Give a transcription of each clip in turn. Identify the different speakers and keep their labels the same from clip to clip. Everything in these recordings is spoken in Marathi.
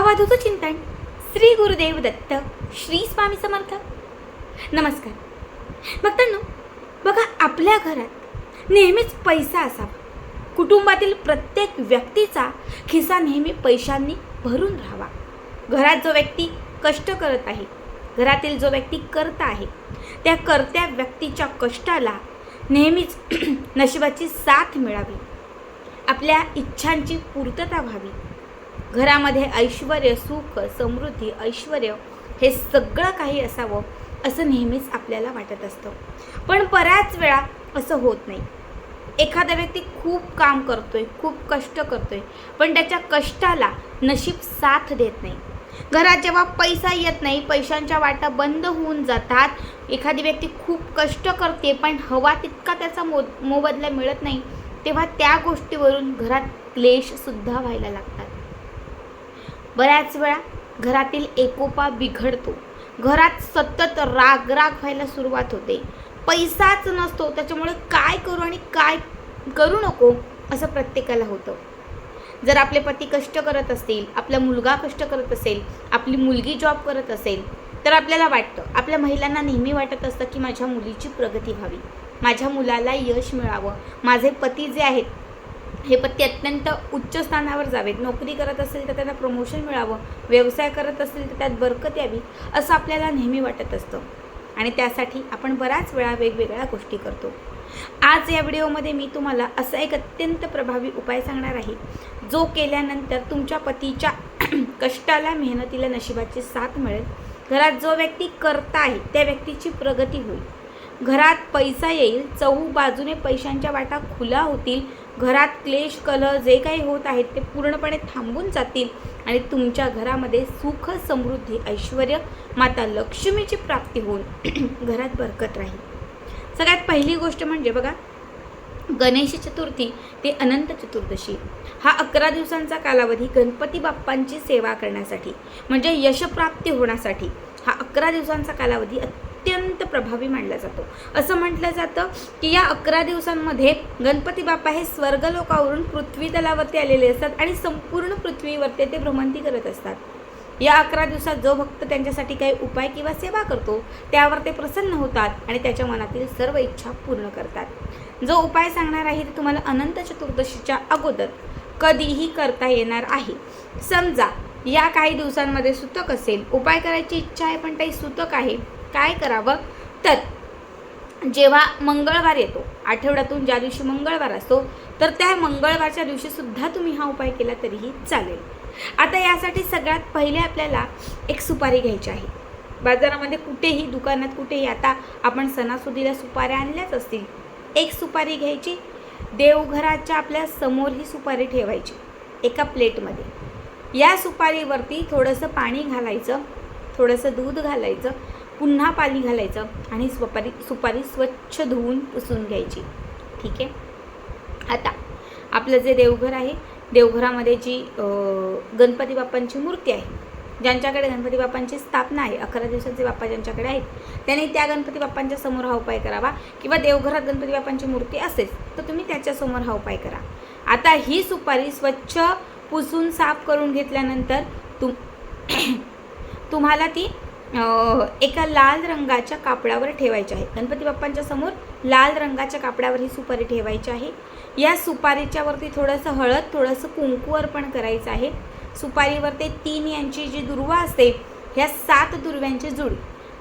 Speaker 1: अवधूत चिंतन श्री गुरुदेव दत्त श्री स्वामी समर्थ. नमस्कार. भक्तांनो बघा आपल्या घरात नेहमीच पैसा असावा. कुटुंबातील प्रत्येक व्यक्तीचा खिसा नेहमी पैशांनी भरून राहावा. घरात जो व्यक्ती कष्ट करत आहे घरातील जो व्यक्ती करता आहे त्या करत्या व्यक्तीच्या कष्टाला नेहमीच नशिबाची साथ मिळावी. आपल्या इच्छांची पूर्तता व्हावी. घरामध्ये ऐश्वर सुख समृद्धी ऐश्वर हे सगळं काही असावं असं नेहमीच आपल्याला वाटत असतं. पण बऱ्याच वेळा असं होत नाही. एखादा व्यक्ती खूप काम करतोय खूप कष्ट करतोय पण त्याच्या कष्टाला नशीब साथ देत नाही. घरात जेव्हा पैसा येत नाही पैशांच्या वाटा बंद होऊन जातात. एखादी व्यक्ती खूप कष्ट करते पण हवा तितका त्याचा मो मोबदला मिळत नाही तेव्हा त्या गोष्टीवरून घरात क्लेशसुद्धा व्हायला लागतात. बऱ्याच वेळा घरातील एकोपा बिघडतो. घरात सतत राग राग व्हायला सुरुवात होते. पैसाच नसतो त्याच्यामुळे काय करू आणि काय करू नको असं प्रत्येकाला होतं. जर आपले पती कष्ट करत असतील आपला मुलगा कष्ट करत असेल आपली मुलगी जॉब करत असेल तर आपल्याला वाटतं आपल्या महिलांना नेहमी वाटत असतं की माझ्या मुलीची प्रगती व्हावी. माझ्या मुलाला यश मिळावं. माझे पती जे आहेत हे पत्ते अत्यंत उच्च स्थानावर जावेत. नोकरी करत असेल तर त्यांना प्रमोशन मिळावं. व्यवसाय करत असेल तर त्यात बरकत यावी असं आपल्याला नेहमी वाटत असतं. आणि त्यासाठी आपण बऱ्याच वेळा वेगवेगळ्या गोष्टी करतो. आज या व्हिडिओमध्ये मी तुम्हाला असा एक अत्यंत प्रभावी उपाय सांगणार आहे. जो केल्यानंतर तुमच्या पतीच्या कष्टाला मेहनतीला नशिबाची साथ मिळेल. घरात जो व्यक्ती करता आहे त्या व्यक्तीची प्रगती होईल. घरात पैसा येईल चहू बाजूने पैशांच्या वाटा खुला होतील घरात क्लेश कलह जे काही होत आहेत ते पूर्णपणे थांबून जातील. आणि तुमच्या घरामध्ये सुख समृद्धी ऐश्वर माता लक्ष्मीची प्राप्ती होऊन घरात बरकत राहील. सगळ्यात पहिली गोष्ट म्हणजे बघा गणेश चतुर्थी ते अनंत चतुर्दशी. हा अकरा दिवसांचा कालावधी गणपती बाप्पांची सेवा करण्यासाठी म्हणजे यशप्राप्ती होण्यासाठी हा अकरा दिवसांचा कालावधी अत्यंत प्रभावी मानला जातो. असं म्हटलं जातं की या अकरा दिवसांमध्ये गणपती बाप्पा हे स्वर्गलोकावरून पृथ्वी तलावरती आलेले असतात आणि संपूर्ण पृथ्वीवरती ते भ्रमंती करत असतात. या अकरा दिवसात जो भक्त त्यांच्यासाठी काही उपाय किंवा सेवा करतो त्यावर ते प्रसन्न होतात आणि त्याच्या मनातील सर्व इच्छा पूर्ण करतात. जो उपाय सांगणार आहे ते तुम्हाला अनंत चतुर्दशीच्या अगोदर कधीही करता येणार आहे. समजा या काही दिवसांमध्ये सुतक असेल उपाय करायची इच्छा आहे पण काही सुतक आहे काय करावं? तर जेव्हा मंगळवार येतो आठवड्यातून ज्या दिवशी मंगळवार असतो तर त्या मंगळवारच्या दिवशीसुद्धा तुम्ही हा उपाय केला तरीही चालेल. आता यासाठी सगळ्यात पहिले आपल्याला एक सुपारी घ्यायची आहे. बाजारामध्ये कुठेही दुकानात कुठेही आता आपण सणासुदीला सुपाऱ्या आणल्याच असतील एक सुपारी घ्यायची. देवघराच्या आपल्यासमोर ही सुपारी ठेवायची एका प्लेटमध्ये. या सुपारीवरती थोडंसं पाणी घालायचं थोडंसं दूध घालायचं पुन्हा पाणी घालायचं आणि सुपारी सुपारी स्वच्छ धुवून पुसून घ्यायची. ठीक आहे? आता आपलं जे देवघर आहे देवघरामध्ये जी गणपती बाप्पांची मूर्ती आहे ज्यांच्याकडे गणपती बाप्पांची स्थापना आहे अकरा दिवसाचे बाप्पा ज्यांच्याकडे आहेत त्यांनी त्या गणपती बाप्पांच्या समोर हा उपाय करावा किंवा देवघरात गणपती बाप्पांची मूर्ती असेल तर तुम्ही त्याच्यासमोर हा उपाय करा. आता ही सुपारी स्वच्छ पुसून साफ करून घेतल्यानंतर तुम तुम्हाला ती एका लाल रंगाच्या कापडावर ठेवायचे आहे. गणपती बाप्पांच्या समोर लाल रंगाच्या कापडावर ही सुपारी ठेवायची आहे. या सुपारीच्या वरती थोडंसं हळद थोडंसं कुंकू अर्पण करायचं आहे. सुपारीवर ते तीन यांची जी दुर्वा असते ह्या सात दुर्व्यांची जुडी.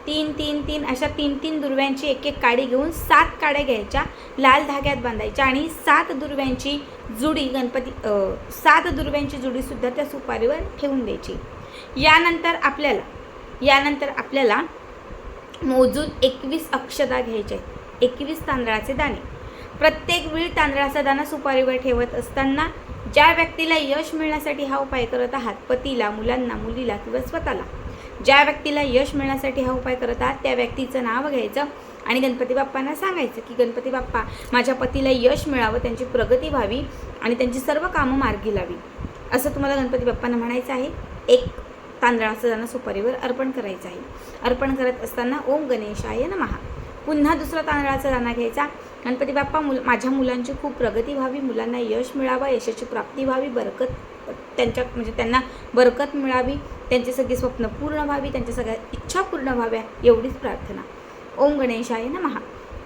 Speaker 1: तीन तीन तीन अशा तीन तीन दुर्व्यांची एक एक काडी घेऊन सात काड्या घ्यायच्या लाल धाग्यात बांधायच्या आणि सात दुर्व्यांची जुडी गणपती सात दुर्व्यांची जुडीसुद्धा त्या सुपारीवर ठेवून द्यायची. यानंतर आपल्याला यानंतर आपल्याला मोजून एकवीस अक्षदा घ्यायच्या आहेत. एकवीस तांदळाचे दाणे. प्रत्येक वेळी तांदळाचा दाणा सुपारीवर ठेवत असताना ज्या व्यक्तीला यश मिळण्यासाठी हा उपाय करत आहात पतीला मुलांना मुलीला किंवा स्वतःला ज्या व्यक्तीला यश मिळण्यासाठी हा उपाय करत आहात त्या व्यक्तीचं नाव घ्यायचं आणि गणपती बाप्पांना सांगायचं की गणपती बाप्पा माझ्या पतीला यश मिळावं त्यांची प्रगती व्हावी आणि त्यांची सर्व कामं मार्गी लावी. असं तुम्हाला गणपती बाप्पांना म्हणायचं आहे. एक तांदळाचं दाणं सुपारीवर अर्पण करायचं आहे. अर्पण करत असताना ओम गणेशाय नमहा पुन्हा दुसरा तांदळाचा दाणा घ्यायचा. गणपती बाप्पा मुल माझ्या मुलांची खूप प्रगती व्हावी मुलांना यश मिळावा यशाची प्राप्ती व्हावी बरकत त्यांच्या म्हणजे त्यांना बरकत मिळावी त्यांची सगळी स्वप्न पूर्ण व्हावी त्यांच्या सगळ्या इच्छा पूर्ण व्हाव्या एवढीच प्रार्थना. ओम गणेशाय नमहा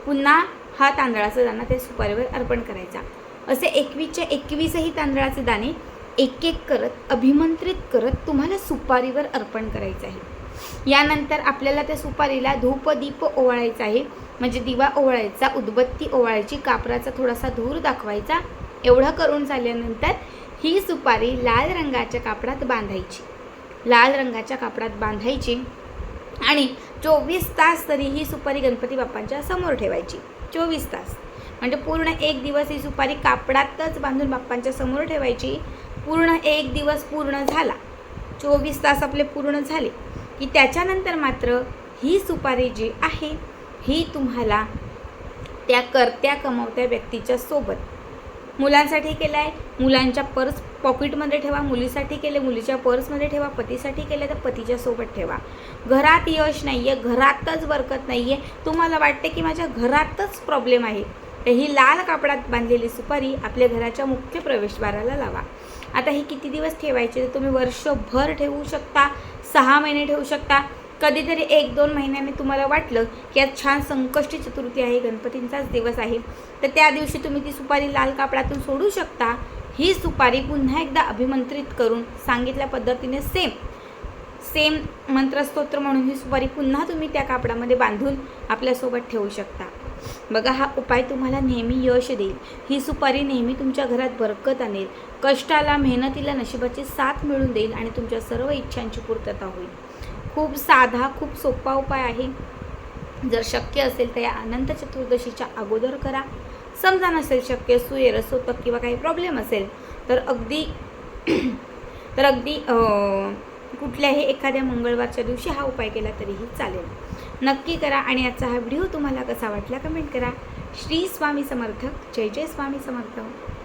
Speaker 1: पुन्हा हा तांदळाचा दाणा त्या सुपारीवर अर्पण करायचा. असे एकवीसच्या एकवीसही तांदळाचे दाणे एक एक करत अभिमंत्रित करत तुम्हाला सुपारीवर अर्पण करायचं आहे. यानंतर आपल्याला त्या सुपारीला धूप दीप ओवाळायचा आहे. म्हणजे दिवा ओवाळायचा उदबत्ती ओवाळायची कापराचा थोडासा धूर दाखवायचा. एवढं करून झाल्यानंतर ही सुपारी लाल रंगाच्या कापडात बांधायची. लाल रंगाच्या कापडात बांधायची आणि चोवीस तास तरी ही सुपारी गणपती बाप्पांच्या समोर ठेवायची. चोवीस तास. म्हणजे पूर्ण एक दिवस ही सुपारी कापडातच बांधून बाप्पांच्या समोर ठेवायची. पूर्ण एक दिवस पूर्ण झाला. चोवीस तास आपले पूर्ण झाले. की त्याच्यानंतर मात्र ही सुपारी जी आहे ही तुम्हाला त्या करत्या कमवत्या व्यक्तीच्या सोबत. मुलांसाठी केलं आहे मुलांच्या पर्स पॉकेटमध्ये ठेवा मुलीसाठी केले मुलीच्या पर्समध्ये ठेवा पतीसाठी केले तर पतीच्या सोबत ठेवा. घरात यश नाही आहे घरातच बरकत नाही आहे तुम्हाला वाटते की माझ्या घरातच प्रॉब्लेम आहे? ही लाल कापडात बांधलेली सुपारी आपल्या घराच्या मुख्य प्रवेशद्वाराला लावा. आता ही किती दिवस ठेवायची? तर तुम्ही वर्षभर ठेवू शकता सहा महिने ठेवू शकता. कधीतरी एक दोन महिन्याने तुम्हाला वाटलं की आज छान संकष्टी चतुर्थी आहे गणपतींचाच दिवस आहे. तर त्या दिवशी तुम्ही ती सुपारी लाल कापडातून सोडू शकता. ही सुपारी पुन्हा एकदा अभिमंत्रित करून सांगितल्या पद्धतीने सेम सेम मंत्रस्तोत्र म्हणून ही सुपारी पुन्हा तुम्ही त्या कापडामध्ये बांधून आपल्यासोबत ठेवू शकता. बघा हा उपाय तुम्हाला नेहमी यश देईल. ही सुपारी नेहमी तुमच्या घरात बरकत आणेल. कष्टाला मेहनतीला नशिबाची साथ मिळून देईल आणि तुमच्या सर्व इच्छांची पूर्तता होईल. खूप साधा खूप सोपा उपाय आहे. जर शक्य असेल तर या अनंत चतुर्दशीच्या अगोदर करा. समजा नसेल शक्य सुयर असो तर किंवा काही प्रॉब्लेम असेल तर अगदी तर अगदी कुठल्याही एखाद्या मंगळवारच्या दिवशी हा उपाय केला तरीही चालेल. नक्की करा आणि आजचा हा व्हिडिओ तुम्हाला कसा वाटला कमेंट करा. श्री स्वामी समर्थक जय जय स्वामी समर्थक